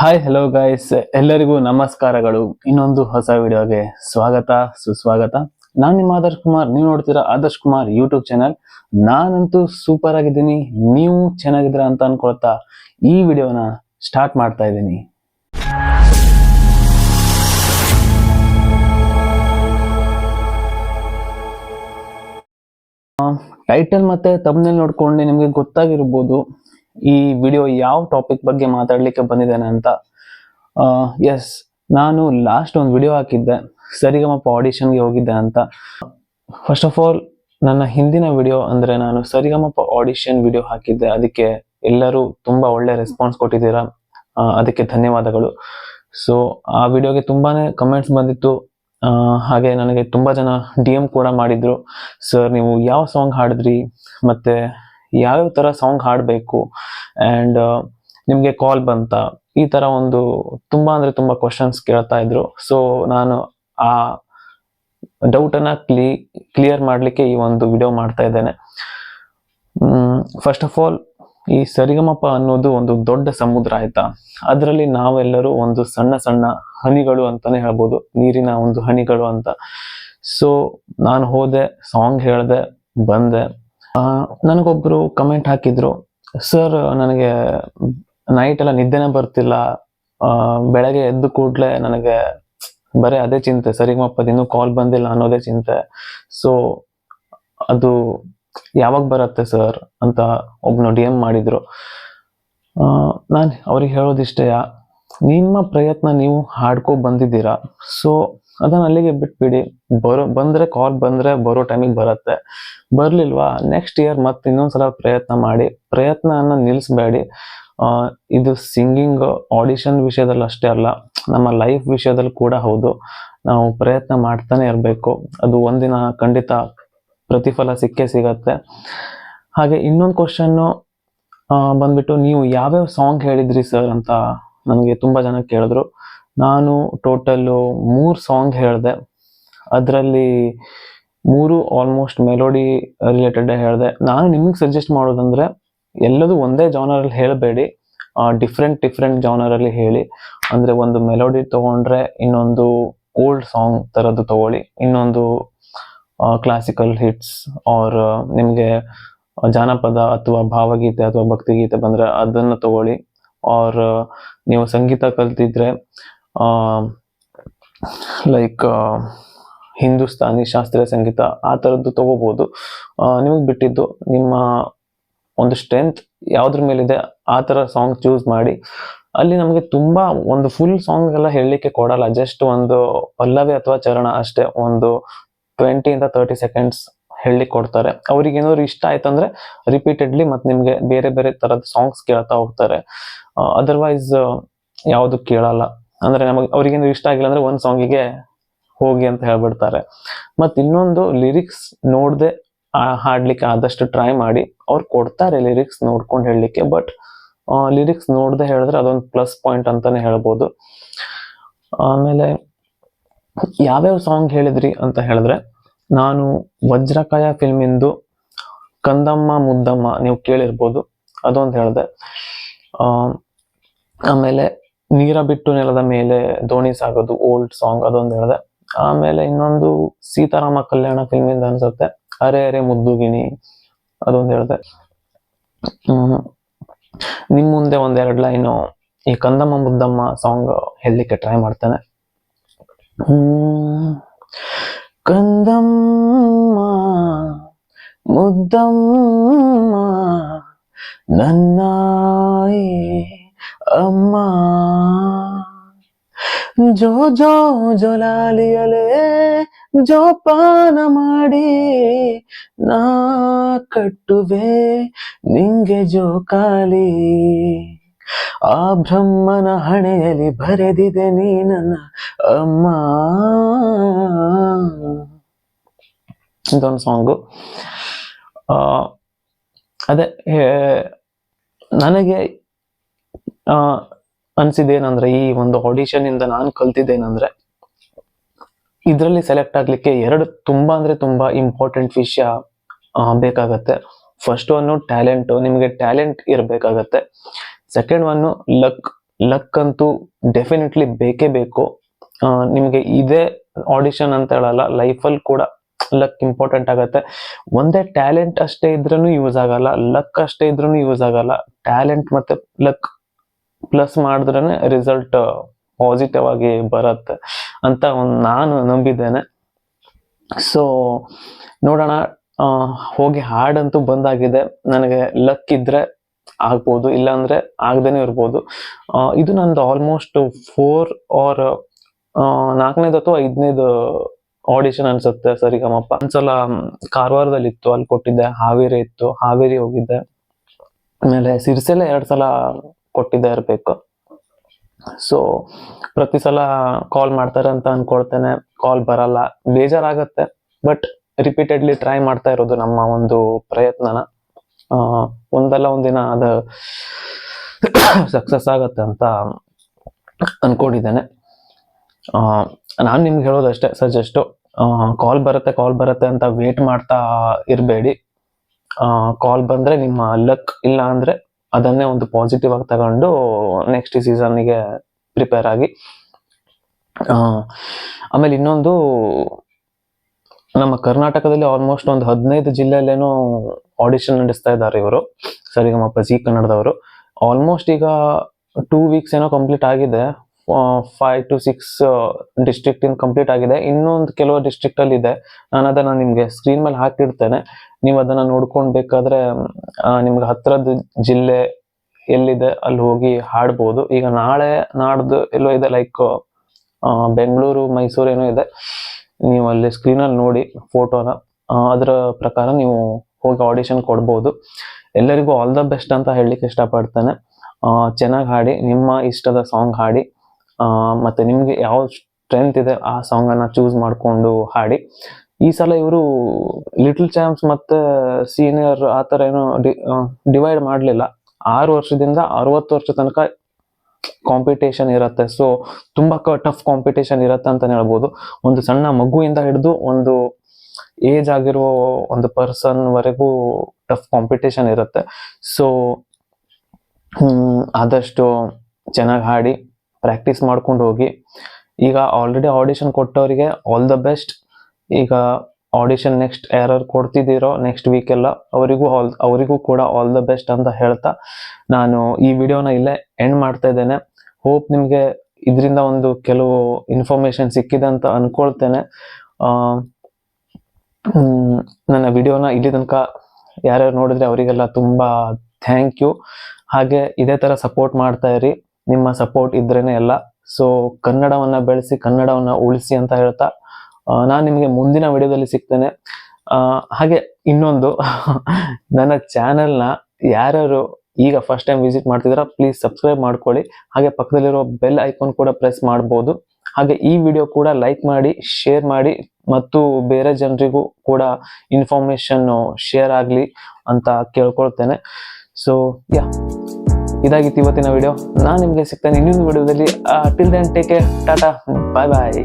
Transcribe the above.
Hi hello guys ಎಲ್ಲರಿಗೂ ನಮಸ್ಕಾರಗಳು. ಇನ್ನೊಂದು ಹೊಸ ವಿಡಿಯೋಗೆ ಸ್ವಾಗತ, ಸುಸ್ವಾಗತ. ನಾನು ನಿಮ್ಮ ಆದರ್ಶ್ ಕುಮಾರ್. ನೀವು ನೋಡ್ತೀರಾ ಆದರ್ಶ್ ಕುಮಾರ್ ಯೂಟ್ಯೂಬ್ ಚಾನಲ್ ನಾನಂತೂ ಸೂಪರ್ ಆಗಿದ್ದೀನಿ. ನೀವು ಚೆನ್ನಾಗಿದ್ದೀರಾ ಅಂತ ಅನ್ಕೊಳ್ತಾ ಈ ವಿಡಿಯೋನ ಸ್ಟಾರ್ಟ್ ಮಾಡ್ತಾ ಇದ್ದೀನಿ. ಟೈಟಲ್ ಮತ್ತೆ ತಮ್ಮನೇಲಿ ನೋಡ್ಕೊಂಡು ನಿಮಗೆ ಗೊತ್ತಾಗಿರ್ಬೋದು. ಈ ವಿಡಿಯೋ ಯಾವ ಟಾಪಿಕ್ ಬಗ್ಗೆ ಮಾತಾಡ್ಲಿಕ್ಕೆ ಬಂದಿದ್ದೇನೆ ಅಂತ ಎಸ್ ನಾನು ಲಾಸ್ಟ್ ಒಂದು ವಿಡಿಯೋ ಹಾಕಿದ್ದೆ, ಸರಿಗಮಪ ಆಡಿಷನ್ಗೆ ಹೋಗಿದ್ದೆ ಅಂತ. ಫಸ್ಟ್ ಆಫ್ ಆಲ್ ನನ್ನ ಹಿಂದಿನ ವಿಡಿಯೋ ಅಂದರೆ ನಾನು ಸರಿಗಮಪ ಆಡಿಷನ್ ವಿಡಿಯೋ ಹಾಕಿದ್ದೆ, ಅದಕ್ಕೆ ಎಲ್ಲರೂ ತುಂಬ ಒಳ್ಳೆ ರೆಸ್ಪಾನ್ಸ್ ಕೊಟ್ಟಿದ್ದೀರಾ ಅದಕ್ಕೆ ಧನ್ಯವಾದಗಳು. ಸೊ ಆ ವಿಡಿಯೋಗೆ ತುಂಬಾ ಕಮೆಂಟ್ಸ್ ಬಂದಿತ್ತು ಹಾಗೆ ನನಗೆ ತುಂಬ ಜನ ಡಿ ಎಂ ಕೂಡ ಮಾಡಿದ್ರು. ಸರ್ ನೀವು ಯಾವ ಸಾಂಗ್ ಹಾಡಿದ್ರಿ, ಮತ್ತೆ ಯಾವ್ಯಾವ ತರ ಸಾಂಗ್ ಹಾಡಬೇಕು ಅಂಡ್ ನಿಮಗೆ ಕಾಲ್ ಬಂತ, ಈ ತರ ಒಂದು ತುಂಬಾ ಅಂದ್ರೆ ತುಂಬಾ ಕ್ವಶನ್ಸ್ ಕೇಳ್ತಾ ಇದ್ರು. ಸೊ ನಾನು ಆ ಡೌಟ್ ಅನ್ನ ಕ್ಲಿ ಕ್ಲಿಯರ್ ಮಾಡ್ಲಿಕ್ಕೆ ಈ ಒಂದು ವಿಡಿಯೋ ಮಾಡ್ತಾ ಇದ್ದೇನೆ. ಫಸ್ಟ್ ಆಫ್ ಆಲ್ ಈ ಸರಿಗಮಪ ಅನ್ನೋದು ಒಂದು ದೊಡ್ಡ ಸಮುದ್ರ ಆಯ್ತಾ? ಅದರಲ್ಲಿ ನಾವೆಲ್ಲರೂ ಒಂದು ಸಣ್ಣ ಸಣ್ಣ ಹನಿಗಳು ಅಂತಾನೆ ಹೇಳ್ಬೋದು, ನೀರಿನ ಒಂದು ಹನಿಗಳು ಅಂತ. ಸೊ ನಾನು ಹೋದೆ ಸಾಂಗ್ ಹೇಳ್ದೆ, ಬಂದೆ. ಆ, ನನಗೊಬ್ರು ಕಮೆಂಟ್ ಹಾಕಿದ್ರು ಸರ್ ನನಗೆ ನೈಟ್ ಎಲ್ಲ ನಿದ್ದೆನೇ ಬರ್ತಿಲ್ಲ. ಬೆಳಗ್ಗೆ ಎದ್ದು ಕೂಡ್ಲೆ ನನಗೆ ಬರೀ ಅದೇ ಚಿಂತೆ. ಸರಿಗಮಪ್ಪದ ಇನ್ನೂ ಕಾಲ್ ಬಂದಿಲ್ಲ ಅನ್ನೋದೇ ಚಿಂತೆ. ಸೊ ಅದು ಯಾವಾಗ ಬರುತ್ತೆ ಸರ್ ಅಂತ ಒಬ್ನು ಡಿ ಎಂ ಮಾಡಿದ್ರು. ನಾನು ಅವ್ರಿಗೆ ಹೇಳೋದಿಷ್ಟೇ ನಿಮ್ಮ ಪ್ರಯತ್ನ ನೀವು ಹಾಡ್ಕೊ ಬಂದಿದ್ದೀರಾ? ಸೊ ಅದನ್ನ ಅಲ್ಲಿಗೆ ಬಿಟ್ಬಿಡಿ. ಬರೋ, ಬಂದ್ರೆ ಕಾಲ್ ಬಂದ್ರೆ ಬರೋ ಟೈಮಿಗೆ ಬರುತ್ತೆ. ಬರ್ಲಿಲ್ವಾ? ನೆಕ್ಸ್ಟ್ ಇಯರ್ ಮತ್ತೆ ಇನ್ನೊಂದ್ಸಲ ಪ್ರಯತ್ನ ಮಾಡಿ. ಪ್ರಯತ್ನನ ನಿಲ್ಲಿಸ್ಬೇಡಿ ಇದು ಸಿಂಗಿಂಗ್ ಆಡಿಷನ್ ವಿಷಯದಲ್ಲಿ ಅಷ್ಟೇ ಅಲ್ಲ, ನಮ್ಮ ಲೈಫ್ ವಿಷಯದಲ್ಲಿ ಕೂಡ ಹೌದು. ನಾವು ಪ್ರಯತ್ನ ಮಾಡ್ತಾನೆ ಇರಬೇಕು. ಅದು ಒಂದಿನ ಖಂಡಿತ ಪ್ರತಿಫಲ ಸಿಕ್ಕೇ ಸಿಗತ್ತೆ. ಹಾಗೆ ಇನ್ನೊಂದು ಕ್ವಶನ್ನು ಬಂದ್ಬಿಟ್ಟು ನೀವು ಯಾವ್ಯಾವ ಸಾಂಗ್ ಹೇಳಿದ್ರಿ ಸರ್ ಅಂತ ನನಗೆ ತುಂಬಾ ಜನ ಕೇಳಿದ್ರು. ನಾನು ಟೋಟಲ್ಲು ಮೂರು ಸಾಂಗ್ ಹೇಳಿದೆ. ಅದರಲ್ಲಿ ಮೂರು ಆಲ್ಮೋಸ್ಟ್ ಮೆಲೋಡಿ ರಿಲೇಟೆಡ್ ಹೇಳಿದೆ. ನಾನು ನಿಮಗೆ ಸಜೆಸ್ಟ್ ಮಾಡೋದಂದರೆ ಎಲ್ಲದೂ ಒಂದೇ ಜಾನರಲ್ಲಿ ಹೇಳಬೇಡಿ. ಡಿಫ್ರೆಂಟ್ ಡಿಫ್ರೆಂಟ್ ಜಾನರಲ್ಲಿ ಹೇಳಿ. ಅಂದರೆ ಒಂದು ಮೆಲೋಡಿ ತಗೊಂಡ್ರೆ ಇನ್ನೊಂದು ಓಲ್ಡ್ ಸಾಂಗ್ ಥರದ್ದು ತಗೊಳ್ಳಿ. ಇನ್ನೊಂದು ಕ್ಲಾಸಿಕಲ್ ಹಿಟ್ಸ್ ಆರ್ ನಿಮಗೆ ಜಾನಪದ ಅಥವಾ ಭಾವಗೀತೆ ಅಥವಾ ಭಕ್ತಿಗೀತೆ ಬಂದರೆ ಅದನ್ನು ತಗೊಳ್ಳಿ. ಆರ್ ನೀವು ಸಂಗೀತ ಕಲ್ತಿದ್ರೆ ಲೈಕ್ ಹಿಂದೂಸ್ತಾನಿ ಶಾಸ್ತ್ರೀಯ ಸಂಗೀತ ಆ ಥರದ್ದು ತಗೋಬೋದು. ನಿಮಗೆ ಬಿಟ್ಟಿದ್ದು ನಿಮ್ಮ ಒಂದು ಸ್ಟ್ರೆಂತ್ ಯಾವುದ್ರ ಮೇಲಿದೆ ಆ ಥರ ಸಾಂಗ್ ಚೂಸ್ ಮಾಡಿ. ಅಲ್ಲಿ ನಮಗೆ ತುಂಬಾ ಒಂದು ಫುಲ್ ಸಾಂಗ್ ಎಲ್ಲ ಹೇಳಲಿಕ್ಕೆ ಕೊಡಲ್ಲ. ಜಸ್ಟ್ ಒಂದು ಪಲ್ಲವಿ ಅಥವಾ ಚರಣ ಅಷ್ಟೇ ಒಂದು ಟ್ವೆಂಟಿಯಿಂದ ತರ್ಟಿ ಸೆಕೆಂಡ್ಸ್ ಹೇಳಲಿಕ್ಕೆ ಕೊಡ್ತಾರೆ. ಅವ್ರಿಗೆ ಏನಾದ್ರು ಇಷ್ಟ ಆಯ್ತಂದ್ರೆ ರಿಪೀಟೆಡ್ಲಿ ಮತ್ತೆ ನಿಮಗೆ ಬೇರೆ ಬೇರೆ ತರದ ಸಾಂಗ್ಸ್ ಕೇಳ್ತಾ ಹೋಗ್ತಾರೆ. ಅದರ್ವೈಸ್ ಯಾವುದು ಕೇಳಲ್ಲ. ಅಂದ್ರೆ ನಮಗೆ ಅವ್ರಿಗೇನು ಇಷ್ಟ ಆಗಿಲ್ಲ ಅಂದ್ರೆ ಒಂದು ಸಾಂಗಿಗೆ ಹೋಗಿ ಅಂತ ಹೇಳ್ಬಿಡ್ತಾರೆ. ಮತ್ತು ಇನ್ನೊಂದು ಲಿರಿಕ್ಸ್ ನೋಡದೆ ಹಾಡಲಿಕ್ಕೆ ಆದಷ್ಟು ಟ್ರೈ ಮಾಡಿ, ಅವ್ರು ಕೊಡ್ತಾರೆ ಲಿರಿಕ್ಸ್ ನೋಡ್ಕೊಂಡು ಹೇಳಲಿಕ್ಕೆ ಬಟ್ ಲಿರಿಕ್ಸ್ ನೋಡ್ದೆ ಹೇಳಿದ್ರೆ ಅದೊಂದು ಪ್ಲಸ್ ಪಾಯಿಂಟ್ ಅಂತಾನೆ ಹೇಳ್ಬೋದು. ಆಮೇಲೆ ಯಾವ್ಯಾವ ಸಾಂಗ್ ಹೇಳಿದ್ರಿ ಅಂತ ಹೇಳಿದ್ರೆ, ನಾನು ವಜ್ರಕಾಯ ಫಿಲ್ಮಿಂದು ಕಂದಮ್ಮ ಮುದ್ದಮ್ಮ, ನೀವು ಕೇಳಿರ್ಬೋದು, ಅದೊಂದು ಹೇಳಿದೆ. ಆಮೇಲೆ ನೀರ ಬಿಟ್ಟು ನೆಲದ ಮೇಲೆ ದೋಣಿ ಸಾಗೋದು ಓಲ್ಡ್ ಸಾಂಗ್ ಅದೊಂದು ಹೇಳಿದೆ. ಆಮೇಲೆ ಇನ್ನೊಂದು ಸೀತಾರಾಮ ಕಲ್ಯಾಣ ಫಿಲ್ಮಿಂದ ಅನ್ಸುತ್ತೆ. ಅರೆ ಅರೆ ಮುದ್ದುಗಿನಿ ಅದೊಂದು ಹೇಳಿದೆ. ಹ್ಮ್. ನಿಮ್ ಮುಂದೆ ಒಂದೆರಡು ಲೈನು. ಈ ಕಂದಮ್ಮ ಮುದ್ದಮ್ಮ ಸಾಂಗ್ ಹೇಳಲಿಕ್ಕೆ ಟ್ರೈ ಮಾಡ್ತೇನೆ. ಕಂದಮ್ಮ ಮುದ್ದಮ್ಮ ನನ್ನಾಯಿ. ಅಮ್ಮ. ಜೋ ಜೋ ಜೊಲಾಲಿಯಲೆ ಜೋಪಾನ ಮಾಡಿ ನಾ ಕಟ್ಟುವೆ ನಿಂಗೆ ಜೋಕಾಲಿ ಆ ಬ್ರಹ್ಮನ ಹಣೆಯಲ್ಲಿ ಬರೆದಿದೆ ನೀ ನನ್ನ ಅಮ್ಮ. ಇದೊಂದು ಸಾಂಗು. ಅದೇ ನನಗೆ ಅನ್ಸಿದ್ದೇನಂದ್ರೆ ಈ ಒಂದು ಆಡಿಷನ್ ಇಂದ ನಾನು ಕಲ್ತಿದ್ದೇನಂದ್ರೆ ಇದರಲ್ಲಿ ಸೆಲೆಕ್ಟ್ ಆಗ್ಲಿಕ್ಕೆ ಎರಡು ತುಂಬಾ ಅಂದ್ರೆ ತುಂಬಾ ಇಂಪಾರ್ಟೆಂಟ್ ವಿಷಯ ಬೇಕಾಗತ್ತೆ. ಫಸ್ಟ್ ಒನ್ ಟ್ಯಾಲೆಂಟ್ ನಿಮಗೆ ಟ್ಯಾಲೆಂಟ್ ಇರಬೇಕಾಗತ್ತೆ. ಸೆಕೆಂಡ್ ಒನ್ ಲಕ್ ಲಕ್ ಅಂತೂ ಡೆಫಿನೆಟ್ಲಿ ಬೇಕೇ ಬೇಕು. ನಿಮ್ಗೆ ಇದೇ ಆಡಿಷನ್ ಅಂತ ಹೇಳಲ್ಲ ಲೈಫಲ್ಲಿ ಕೂಡ ಲಕ್ ಇಂಪಾರ್ಟೆಂಟ್ ಆಗತ್ತೆ. ಒಂದೇ ಟ್ಯಾಲೆಂಟ್ ಅಷ್ಟೇ ಇದ್ರೂ ಯೂಸ್ ಆಗಲ್ಲ ಲಕ್ ಅಷ್ಟೇ ಇದ್ರೂ ಯೂಸ್ ಆಗಲ್ಲ. ಟ್ಯಾಲೆಂಟ್ ಮತ್ತೆ ಲಕ್ ಪ್ಲಸ್ ಮಾಡಿದ್ರೇ ರಿಸಲ್ಟ್ ಪಾಸಿಟಿವ್ ಆಗಿ ಬರುತ್ತೆ ಅಂತ ಒಂದು ನಾನು ನಂಬಿದ್ದೇನೆ. ಸೊ ನೋಡೋಣ ಹೋಗಿ ಹಾಡಂತೂ ಬಂದಾಗಿದೆ. ನನಗೆ ಲಕ್ ಇದ್ರೆ ಆಗ್ಬೋದು, ಇಲ್ಲಾಂದ್ರೆ ಆಗದೇನೆ ಇರ್ಬೋದು. ಇದು ನಂದು ಆಲ್ಮೋಸ್ಟ್ ಫೋರ್ ಆರ್ ನಾಲ್ಕನೇದು ಅಥವಾ ಐದನೇದು ಆಡಿಷನ್ ಅನ್ಸುತ್ತೆ ಸರಿಗಮಪ್ಪ. ಒಂದ್ಸಲ ಕಾರವಾರದಲ್ಲಿ ಇತ್ತು ಅಲ್ಲಿ ಕೊಟ್ಟಿದ್ದೆ, ಹಾವೇರಿ ಇತ್ತು, ಹಾವೇರಿ ಹೋಗಿದ್ದೆ. ಆಮೇಲೆ ಸಿರ್ಸೆಲೆ ಎರಡು ಸಲ ಕೊಟ್ಟಿದ್ದೆ ಇರಬೇಕು. ಸೊ ಪ್ರತಿ ಸಲ ಕಾಲ್ ಮಾಡ್ತಾರೆ ಅಂತ ಅನ್ಕೊಳ್ತೇನೆ. ಕಾಲ್ ಬರಲ್ಲ. ಬೇಜಾರಾಗತ್ತೆ. ಬಟ್ ರಿಪೀಟೆಡ್ಲಿ ಟ್ರೈ ಮಾಡ್ತಾ ಇರೋದು ನಮ್ಮ ಒಂದು ಪ್ರಯತ್ನನ. ಒಂದಲ್ಲ ಒಂದಿನ ಅದು ಸಕ್ಸಸ್ ಆಗತ್ತೆ ಅಂತ ಅನ್ಕೊಂಡಿದ್ದೇನೆ. ನಾನು ನಿಮ್ಗೆ ಹೇಳೋದಷ್ಟೇ ಸಜೆಸ್ಟು ಕಾಲ್ ಬರುತ್ತೆ ಕಾಲ್ ಬರುತ್ತೆ ಅಂತ ವೇಟ್ ಮಾಡ್ತಾ ಇರಬೇಡಿ. ಕಾಲ್ ಬಂದರೆ ನಿಮ್ಮ ಲಕ್ ಇಲ್ಲ ಅಂದ್ರೆ ಅದನ್ನೇ ಒಂದು ಪಾಸಿಟಿವ್ ಆಗಿ ತಗೊಂಡು ನೆಕ್ಸ್ಟ್ ಸೀಸನ್ಗೆ ಪ್ರಿಪೇರ್ ಆಗಿ ಆಮೇಲೆ ಇನ್ನೊಂದು ನಮ್ಮ ಕರ್ನಾಟಕದಲ್ಲಿ ಆಲ್ಮೋಸ್ಟ್ ಒಂದು ಹದಿನೈದು ಜಿಲ್ಲೆಯಲ್ಲೇನೋ ಆಡಿಷನ್ ನಡೆಸ್ತಾ ಇದ್ದಾರೆ ಇವರು ಸರಿಗಮಪ್ಪ ಜಿ ಕನ್ನಡದವರು. ಆಲ್ಮೋಸ್ಟ್ ಈಗ ಟೂ ವೀಕ್ಸ್ ಏನೋ ಕಂಪ್ಲೀಟ್ ಆಗಿದೆ. Five to six district in complete ಆಗಿದೆ. ಇನ್ನೊಂದು ಕೆಲವು ಡಿಸ್ಟ್ರಿಕ್ಟ್ ಅಲ್ಲಿ ಇದೆ. ನಾನು ಅದನ್ನ ನಿಮಗೆ ಸ್ಕ್ರೀನ್ ಮೇಲೆ ಹಾಕಿಡ್ತೇನೆ ನೀವು ಅದನ್ನ ನೋಡ್ಕೊಂಡು ಬೇಕಾದ್ರೆ ನಿಮ್ಗೆ ಹತ್ತಿರದ ಜಿಲ್ಲೆ ಎಲ್ಲಿದೆ ಅಲ್ಲಿ ಹೋಗಿ ಹಾಡ್ಬೋದು. ಈಗ ನಾಳೆ ನಾಡ್ದು ಎಲ್ಲೋ ಇದೆ ಲೈಕ್ ಬೆಂಗಳೂರು, ಮೈಸೂರು ಏನೋ ಇದೆ. ನೀವು ಅಲ್ಲಿ ಸ್ಕ್ರೀನಲ್ಲಿ ನೋಡಿ ಫೋಟೋನ ಅದರ ಪ್ರಕಾರ ನೀವು ಹೋಗಿ ಆಡಿಷನ್ ಕೊಡ್ಬೋದು. ಎಲ್ಲರಿಗೂ ಆಲ್ ದ ಬೆಸ್ಟ್ ಅಂತ ಹೇಳಲಿಕ್ಕೆ ಇಷ್ಟಪಡ್ತೇನೆ. ಚೆನ್ನಾಗಿ ಹಾಡಿ, ನಿಮ್ಮ ಇಷ್ಟದ ಸಾಂಗ್ ಹಾಡಿ. ಮತ್ತೆ ನಿಮಗೆ ಯಾವ ಸ್ಟ್ರೆಂತ್ ಇದೆ ಆ ಸಾಂಗ್ ಅನ್ನ ಚೂಸ್ ಮಾಡಿಕೊಂಡು ಹಾಡಿ. ಈ ಸಲ ಇವರು ಲಿಟಲ್ ಚಾಂಪ್ಸ್ ಮತ್ತೆ ಸೀನಿಯರ್ ಆ ಥರ ಏನೋ ಡಿವೈಡ್ ಮಾಡಲಿಲ್ಲ. ಆರು ವರ್ಷದಿಂದ ಅರವತ್ತು ವರ್ಷ ತನಕ ಕಾಂಪಿಟೇಷನ್ ಇರುತ್ತೆ. ಸೊ ತುಂಬಾ ಟಫ್ ಕಾಂಪಿಟೇಷನ್ ಇರತ್ತೆ ಅಂತ ಹೇಳ್ಬೋದು. ಒಂದು ಸಣ್ಣ ಮಗುವಿಂದ ಹಿಡಿದು ಒಂದು ಏಜ್ ಆಗಿರೋ ಒಂದು ಪರ್ಸನ್ ವರೆಗೂ ಟಫ್ ಕಾಂಪಿಟೇಷನ್ ಇರುತ್ತೆ. ಸೊ ಆದಷ್ಟು ಚೆನ್ನಾಗಿ ಹಾಡಿ. ಪ್ರಾಕ್ಟೀಸ್ ಮಾಡ್ಕೊಂಡು ಹೋಗಿ. ಈಗ ಆಲ್ರೆಡಿ ಆಡಿಷನ್ ಕೊಟ್ಟವರಿಗೆ ಆಲ್ ದ ಬೆಸ್ಟ್ ಈಗ ಆಡಿಷನ್ ನೆಕ್ಸ್ಟ್ ಯಾರು ಕೊಡ್ತಿದ್ದೀರೋ ನೆಕ್ಸ್ಟ್ ವೀಕ್ ಎಲ್ಲ ಅವರಿಗೂ ಆಲ್ ಅವರಿಗೂ ಕೂಡ ಆಲ್ ದ ಬೆಸ್ಟ್ ಅಂತ ಹೇಳ್ತಾ ನಾನು ಈ ವಿಡಿಯೋನ ಇಲ್ಲೇ ಎಂಡ್ ಮಾಡ್ತಾ ಇದ್ದೇನೆ. ಹೋಪ್ ನಿಮಗೆ ಇದರಿಂದ ಒಂದು ಕೆಲವು ಇನ್ಫಾರ್ಮೇಶನ್ ಸಿಕ್ಕಿದೆ ಅಂತ ಅನ್ಕೊಳ್ತೇನೆ. ನನ್ನ ವಿಡಿಯೋನ ಇಲ್ಲಿ ತನಕ ಯಾರ್ಯಾರು ನೋಡಿದ್ರೆ ಅವರಿಗೆಲ್ಲ ತುಂಬ ಥ್ಯಾಂಕ್ ಯು ಹಾಗೆ ಇದೇ ಥರ ಸಪೋರ್ಟ್ ಮಾಡ್ತಾ ಇರಿ. ನಿಮ್ಮ ಸಪೋರ್ಟ್ ಇದ್ರೇನೆ ಎಲ್ಲ. ಸೊ ಕನ್ನಡವನ್ನ ಬೆಳೆಸಿ, ಕನ್ನಡವನ್ನ ಉಳಿಸಿ ಅಂತ ಹೇಳ್ತಾ ನಾನು ನಿಮಗೆ ಮುಂದಿನ ವಿಡಿಯೋದಲ್ಲಿ ಸಿಗ್ತೇನೆ. ಹಾಗೆ ಇನ್ನೊಂದು, ನನ್ನ ಚಾನೆಲ್ನ ಯಾರ್ಯಾರು ಈಗ ಫಸ್ಟ್ ಟೈಮ್ ವಿಸಿಟ್ ಮಾಡ್ತಿದ್ದೀರಾ ಪ್ಲೀಸ್ ಸಬ್ಸ್ಕ್ರೈಬ್ ಮಾಡ್ಕೊಳ್ಳಿ. ಹಾಗೆ ಪಕ್ಕದಲ್ಲಿರೋ ಬೆಲ್ ಐಕಾನ್ ಕೂಡ ಪ್ರೆಸ್ ಮಾಡ್ಬೋದು. ಹಾಗೆ ಈ ವಿಡಿಯೋ ಕೂಡ ಲೈಕ್ ಮಾಡಿ ಶೇರ್ ಮಾಡಿ, ಮತ್ತು ಬೇರೆ ಜನರಿಗೂ ಕೂಡ ಇನ್ಫಾರ್ಮೇಶನ್ ಶೇರ್ ಆಗಲಿ ಅಂತ ಕೇಳ್ಕೊಳ್ತೇನೆ. ಸೊ ಯಾ ಇದಾಗಿತ್ತು ಇವತ್ತಿನ ವಿಡಿಯೋ ನಾನು ನಿಮಗೆ ಸಿಗ್ತೇನೆ ಇನ್ನೊಂದು ವಿಡಿಯೋದಲ್ಲಿ till then take care tata. Bye bye